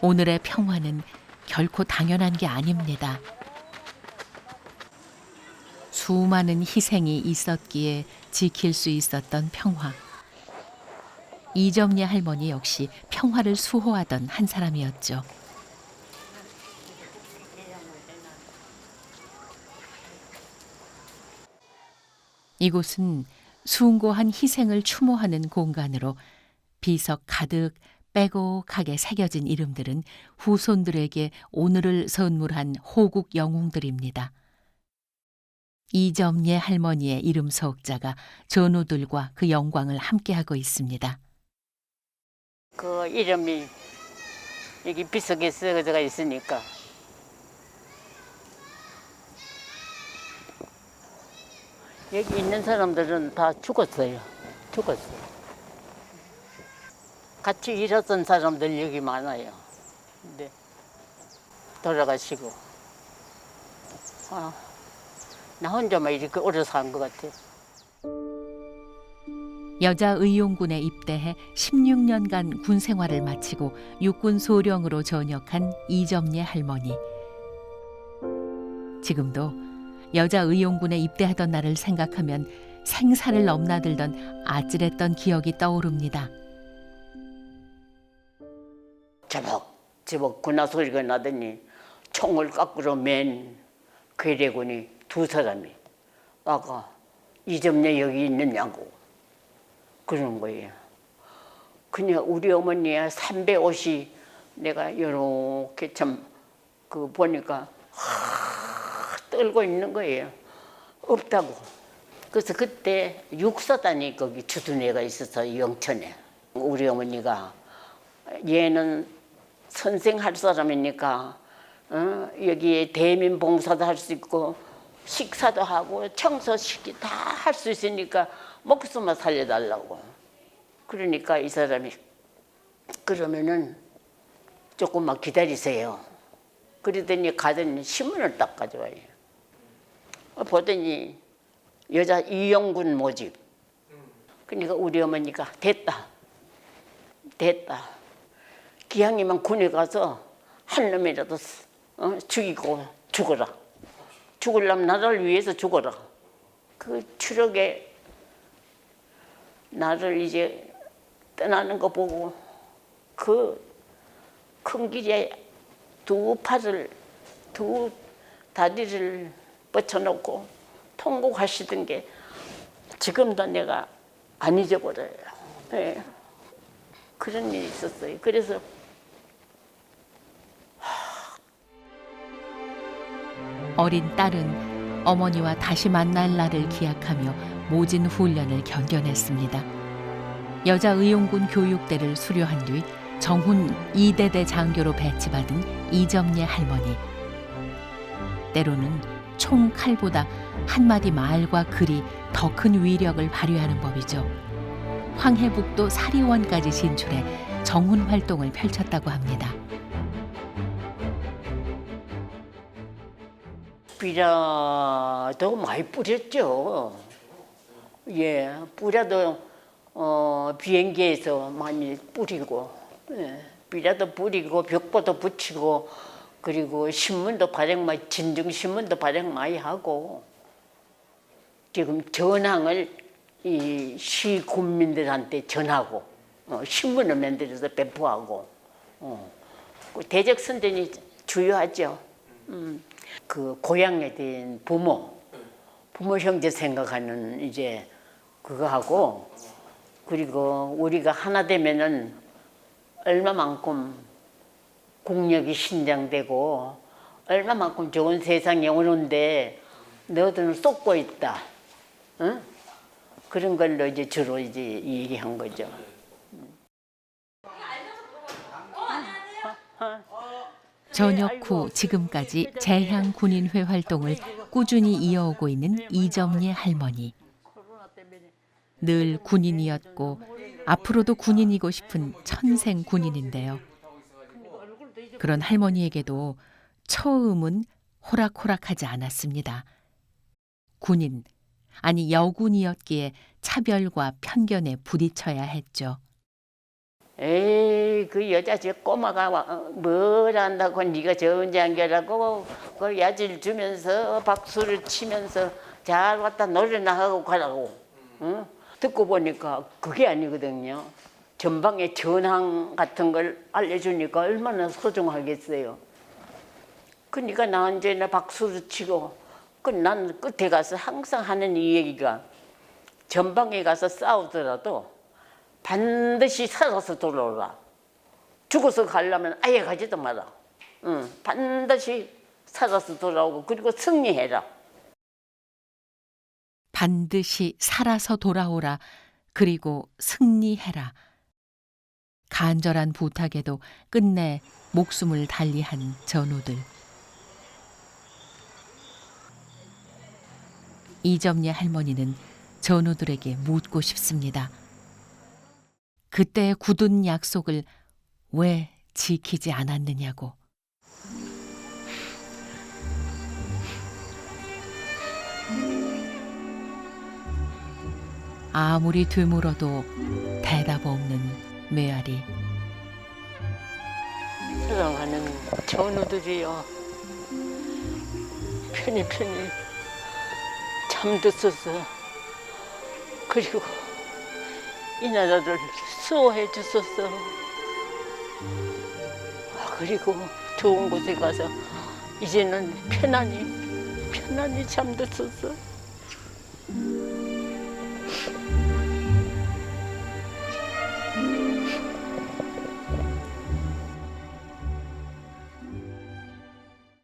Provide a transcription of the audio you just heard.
오늘의 평화는 결코 당연한 게 아닙니다. 수많은 희생이 있었기에 지킬 수 있었던 평화. 이정예 할머니 역시 평화를 수호하던 한 사람이었죠. 이곳은 숭고한 희생을 추모하는 공간으로 비석 가득 빼곡하게 새겨진 이름들은 후손들에게 오늘을 선물한 호국 영웅들입니다. 이점예 할머니의 이름 서옥자가 전우들과 그 영광을 함께하고 있습니다. 그 이름이 여기 비석에 쓰여져 있으니까 여기 있는 사람들은 다 죽었어요. 죽었어요. 같이 일했던 사람들 여기 많아요. 근데 돌아가시고 아, 나 혼자만 이렇게 오래 산 것 같아요. 여자 의용군에 입대해 16년간 군 생활을 마치고 육군 소령으로 전역한 이점예 할머니. 지금도 여자 의용군에 입대하던 날을 생각하면 생사를 넘나들던 아찔했던 기억이 떠오릅니다. 제목 제목 군화 소리가 나더니 총을 거꾸로 맨 괴뢰군이 두 사람이 와가 이점내 여기 있느냐고 그러는 거예요. 그냥 우리 어머니의 삼배 옷이 내가 이렇게 참 그 보니까 하, 떨고 있는 거예요. 없다고. 그래서 그때 육사단이 거기 주둔회가 있어서 영천에 우리 어머니가 얘는 선생 할 사람이니까 어, 여기에 대민 봉사도 할 수 있고 식사도 하고 청소시키 다할 수 있으니까 목숨만 살려달라고. 그러니까 이 사람이 그러면은 조금만 기다리세요. 그러더니 가더니 신문을 딱 가져와요. 어, 보더니 여자 이영군 모집. 그러니까 우리 어머니가 됐다. 됐다. 기왕이면 군에 가서 한 놈이라도 어, 죽이고 죽어라. 죽으려면 나를 위해서 죽어라. 그 추력에 나를 이제 떠나는 거 보고 그 큰 길에 두 팔을 두 다리를 뻗쳐놓고 통곡하시던 게 지금도 내가 안 잊어버려요. 네. 그런 일이 있었어요. 그래서 어린 딸은 어머니와 다시 만날 날을 기약하며 모진 훈련을 견뎌냈습니다. 여자 의용군 교육대를 수료한 뒤 정훈 이대대 장교로 배치받은 이점예 할머니. 때로는 총 칼보다 한마디 말과 글이 더 큰 위력을 발휘하는 법이죠. 황해북도 사리원까지 진출해 정훈 활동을 펼쳤다고 합니다. 비라도 많이 뿌렸죠. 예, 뿌려도 어, 비행기에서 많이 뿌리고, 예, 비라도 뿌리고 벽보도 붙이고, 그리고 신문도 발행 많이 진정 신문도 발행 많이 하고, 지금 전항을 이 시 군민들한테 전하고, 어, 신문을 만들어서 배포하고, 어, 그 대적 선전이 주요하죠. 음. 그 고향에 대한 부모, 부모 형제 생각하는 이제 그거 하고 그리고 우리가 하나 되면은 얼마만큼 국력이 신장되고 얼마만큼 좋은 세상에 오는데 너들은 쏟고 있다. 응? 그런 걸로 이제 주로 이제 얘기한 거죠. 전역 후 지금까지 재향 군인회 활동을 꾸준히 이어오고 있는 이점예 할머니. 늘 군인이었고 앞으로도 군인이고 싶은 천생 군인인데요. 그런 할머니에게도 처음은 호락호락하지 않았습니다. 군인, 아니 여군이었기에 차별과 편견에 부딪혀야 했죠. 에이 그, 그 여자 저 꼬마가 와- 어, 뭘 안다고 네가 저 언제 안겨라고 그 야질 주면서 박수를 치면서 잘 왔다 노래나 하고 가라고. 응? 듣고 보니까 그게 아니거든요. 전방에 전황 같은 걸 알려주니까 얼마나 소중하겠어요. 그러니까 나 언제나 박수를 치고 그 난 끝에 가서 항상 하는 이 얘기가 전방에 가서 싸우더라도 반드시 살아서 돌아오라. 죽어서 가려면 아예 가지도 마라. 응, 반드시 살아서 돌아오고 그리고 승리해라. 반드시 살아서 돌아오라. 그리고 승리해라. 간절한 부탁에도 끝내 목숨을 달리한 전우들. 이점례 할머니는 전우들에게 묻고 싶습니다. 그때의 굳은 약속을 왜 지키지 않았느냐고. 아무리 되물어도 대답 없는 메아리. 사랑하는 전우들이여 편히 편히 잠드소서 그리고 이 나라를 수호해 주소서. 아, 그리고 좋은 곳에 가서 이제는 편안히 편안히 잠드소서